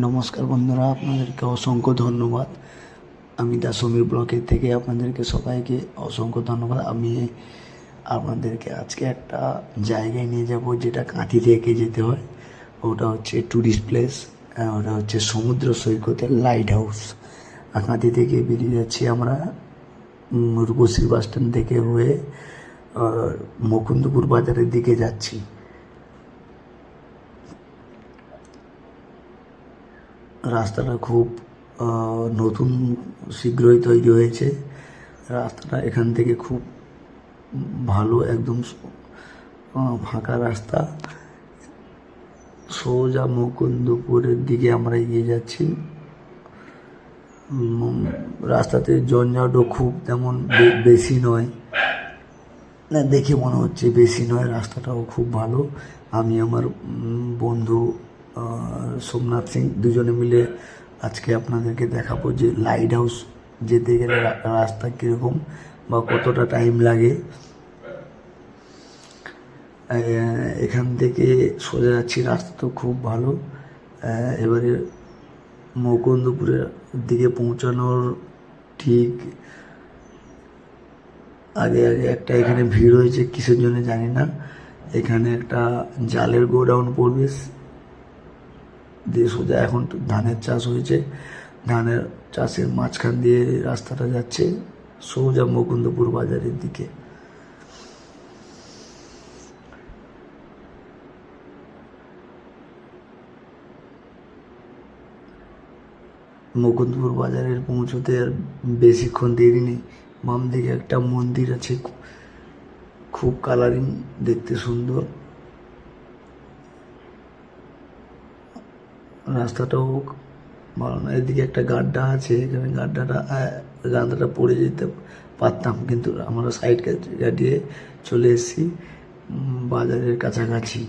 নমস্কার বন্ধুরা, আপনাদেরকে অসংখ্য ধন্যবাদ। আমি দাসমীর ব্লকের থেকে আপনাদেরকে সবাইকে অসংখ্য ধন্যবাদ। আমি আপনাদেরকে আজকে একটা জায়গায় নিয়ে যাব যেটা কাঁথি থেকে যেতে হয়। ওটা হচ্ছে ট্যুরিস্ট প্লেস ওটা হচ্ছে সমুদ্র সৈকতের লাইট হাউস কাঁথি থেকে বেরিয়ে যাচ্ছি আমরা রূপশ্রী বাস স্ট্যান্ড থেকে হয়ে মুকুন্দপুর বাজারের দিকে যাচ্ছি। রাস্তাটা খুব নতুন শীঘ্রই তৈরি হয়েছে। রাস্তাটা এখান থেকে খুব ভালো, একদম ফাঁকা রাস্তা। সোজা মুকুন্দপুরের দিকে আমরা এগিয়ে যাচ্ছি। রাস্তাতে জঞ্জাটও খুব তেমন বেশি নয়। না, দেখে মনে হচ্ছে বেশি নয়, রাস্তাটাও খুব ভালো। আমি আমার বন্ধু সোমনাথ সিং দুজনে মিলে আজকে আপনাদেরকে দেখাবো যে লাইট হাউস যেতে গেলে রাস্তা কীরকম বা কতটা টাইম লাগে। এখান থেকে সোজা যাচ্ছি, রাস্তা তো খুব ভালো। এবারে মুকুন্দপুরের দিকে পৌঁছানোর ঠিক আগে আগে একটা এখানে ভিড় হয়েছে, কিসের জন্য জানি না। এখানে একটা জালের গোডাউন পড়বে দিয়ে সোজা এখন ধানের চাষ হয়েছে। ধানের চাষের মাঝখান দিয়ে রাস্তাটা যাচ্ছে সোজা মুকুন্দপুর বাজারের দিকে। মুকুন্দপুর বাজারের পৌঁছতে আর বেশিক্ষণ দেরি নেই। বাম দিকে একটা মন্দির আছে, খুব কালারিং, দেখতে সুন্দর। রাস্তাটাও ভালো না এদিকে একটা গাড্ডা আছে, এখানে গাড্ডাটা গাড্ডাটা পড়ে যেতে পারতাম। কিন্তু আমরা সাইড কাটিয়ে চলে এসেছি বাজারের কাছাকাছি,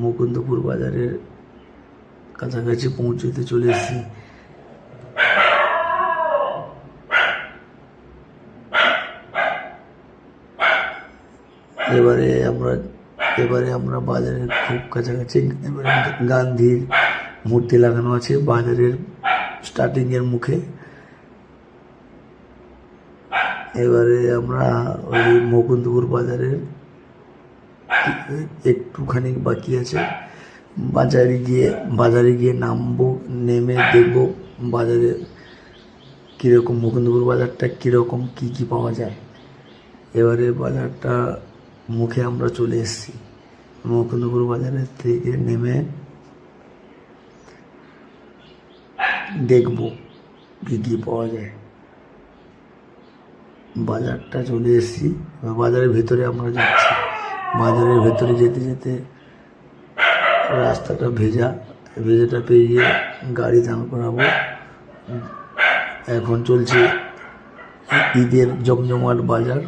মুকুন্দপুর বাজারের কাছাকাছি পৌঁছতে চলে এসেছি। এবারে আমরা এবারে আমরা বাজারের খুব কাছাকাছি, এবারে গান্ধীর মূর্তি লাগানো আছে বাজারের স্টার্টিং এর মুখে। এবারে আমরা ওই মুকুন্দপুর বাজারের একটুখানি বাকি আছে। বাজারে গিয়ে বাজারে গিয়ে নামবো, নেমে দেখব বাজারে কীরকম, মুকুন্দপুর বাজারটা কীরকম, কী কী পাওয়া যায়। এবারে বাজারটা মুখে আমরা চলে এসেছি। মুকুন্দপুর বাজারের থেকে নেমে দেখব কী পাওয়া যায়। বাজারটা চলে এসেছি। বাজারের ভেতরে আমরা যাচ্ছি। বাজারের ভেতরে যেতে যেতে রাস্তাটা ভেজা। ভেজাটা পেরিয়ে গাড়ি দাঁড় করাবো। এখন চলছে ঈদের জমজমাট বাজার।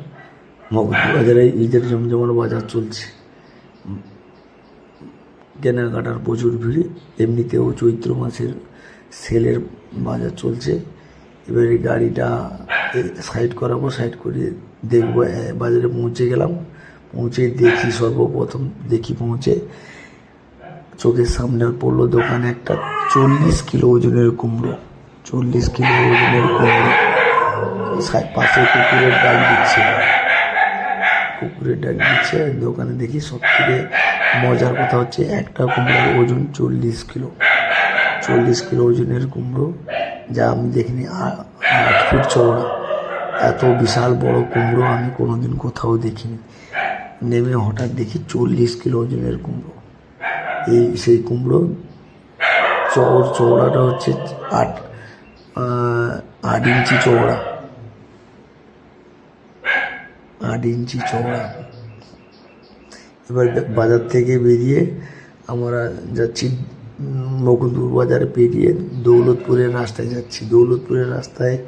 মগধ বাজারে ঈদের জমজমাট বাজার চলছে। কেনাকাটার প্রচুর ভিড়। এমনিতেও চৈত্র মাসের সেলের বাজার চলছে। এবারে গাড়িটা সাইড করাবো সাইড করে দেখব বাজারে পৌঁছে গেলাম। পৌঁছে দেখি সর্বপ্রথম, দেখি পৌঁছে চোখের সামনে পড়ল দোকানে একটা চল্লিশ কিলো ওজনের কুমড়ো। চল্লিশ কিলো ওজনের কুমড়ো। পাশে কুকুরের ডাক দিচ্ছে। কুকুরের ডাক দিচ্ছে, দোকানে দেখি সব থেকে মজার কথা হচ্ছে একটা কুমড়োর ওজন চল্লিশ কিলো। চল্লিশ কিলো ওজনের কুমড়ো, যা আমি দেখিনি আট ফুট চওড়া। এত বিশাল বড় কুমড়ো আমি কোনোদিন কোথাও দেখিনি। নেমে হঠাৎ দেখি চল্লিশ কিলো ওজনের কুমড়ো। এই সেই কুমড়ো চওড়, চওড়াটা হচ্ছে আট আট ইঞ্চি চওড়া। আট ইঞ্চি চওড়া। এবার বাজার থেকে বেরিয়ে আমরা যাচ্ছি মুকুন্দপুর বাজারে পেরিয়ে দৌলতপুরের রাস্তায় যাচ্ছি। দৌলতপুরের রাস্তায়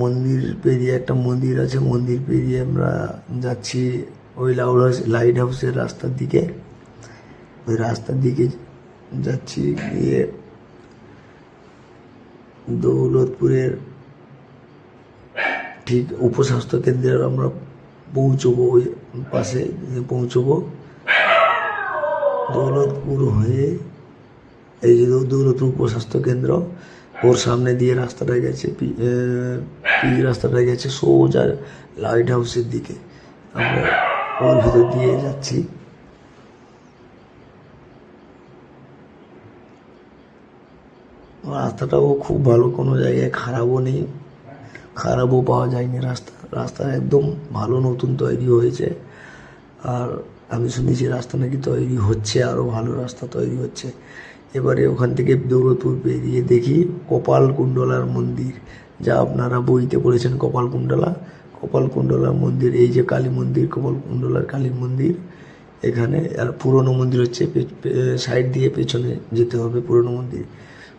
মন্দির পেরিয়ে একটা মন্দির আছে, মন্দির পেরিয়ে আমরা যাচ্ছি ওই লাউড হাউস, লাইট হাউসের রাস্তার দিকে। ওই রাস্তার দিকে যাচ্ছি, গিয়ে দৌলতপুরের ঠিক উপস্বাস্থ্য কেন্দ্রে আমরা পৌঁছবো, ওই পাশে পৌঁছবো। দৌলতপুর হয়ে এই যে দৌলতপুর উপস্বাস্থ্য কেন্দ্র, ওর সামনে দিয়ে রাস্তাটা গেছে পিচ রাস্তাটা গেছে সোজা লাইট হাউসের দিকে। আমরা ওর ভিতর দিয়ে যাচ্ছি। রাস্তাটাও খুব ভালো, কোনো জায়গায় খারাপও নেই। খারাপও পাওয়া যায়নি রাস্তা। রাস্তা একদম ভালো নতুন তৈরি হয়েছে। আর আমি শুনেছি রাস্তা নাকি তৈরি হচ্ছে আরও ভালো রাস্তা তৈরি হচ্ছে। এবারে ওখান থেকে দৌলতপুর পেরিয়ে দেখি কপাল কুণ্ডলার মন্দির। যা আপনারা বইতে পড়েছেন কপাল কুণ্ডলা কপাল কুণ্ডলার মন্দির, এই যে কালী মন্দির কপাল কুণ্ডলার কালী মন্দির, এখানে আর পুরনো মন্দির হচ্ছে সাইড দিয়ে পেছনে যেতে হবে পুরনো মন্দির।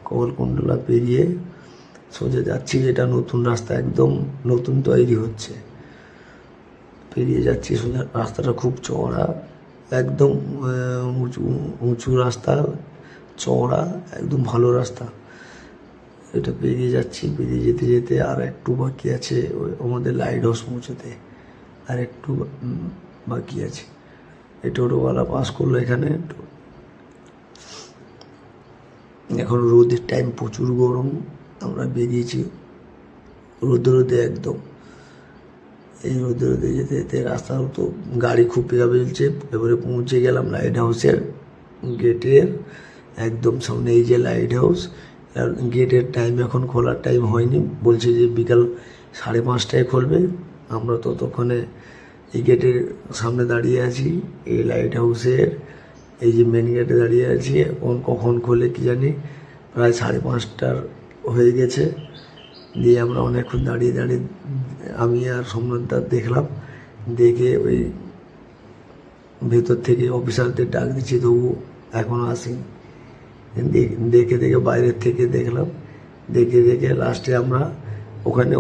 কপাল কুণ্ডলা পেরিয়ে সোজা যাচ্ছি, এটা নতুন রাস্তা, একদম নতুন তৈরি হচ্ছে। পেরিয়ে যাচ্ছি সোজা রাস্তাটা খুব চওড়া, একদম উঁচু উঁচু রাস্তা, চওড়া, একদম ভালো রাস্তা। এটা পেরিয়ে যাচ্ছি, পেরিয়ে যেতে যেতে আর একটু বাকি আছে, ওই আমাদের লাইট হাউস পৌঁছতে। আর একটু বাকি আছে। এই টোটোওয়ালা পাস করল এখানে। এখন রোদের টাইম প্রচুর গরম, আমরা বেরিয়েছি রোদে রোদে একদম। এই রোদে রোদে যেতে যেতে রাস্তাও তো গাড়ি খুব পেয়াবে চলছে। এবারে পৌঁছে গেলাম লাইট হাউসের গেটের একদম সামনে এই যে লাইট হাউস গেটের টাইম এখন খোলার টাইম হয়নি। বলছে যে বিকাল সাড়ে পাঁচটায় খুলবে। আমরা ততক্ষণে এই গেটের সামনে দাঁড়িয়ে আছি, এই লাইট হাউসের এই যে মেন গেটে দাঁড়িয়ে আছি। এখন কখন খোলে কি জানি, প্রায় সাড়ে পাঁচটার হয়ে গেছে। দিয়ে আমরা অনেকক্ষণ দাঁড়িয়ে দাঁড়িয়ে আমি আর সোমনাথদা দেখলাম। দেখে ওই ভেতর থেকে অফিসারদের ডাক দিচ্ছি, তবু এখনও আসি দেখে দেখে বাইরের থেকে দেখলাম। দেখে দেখে লাস্টে আমরা ওখানে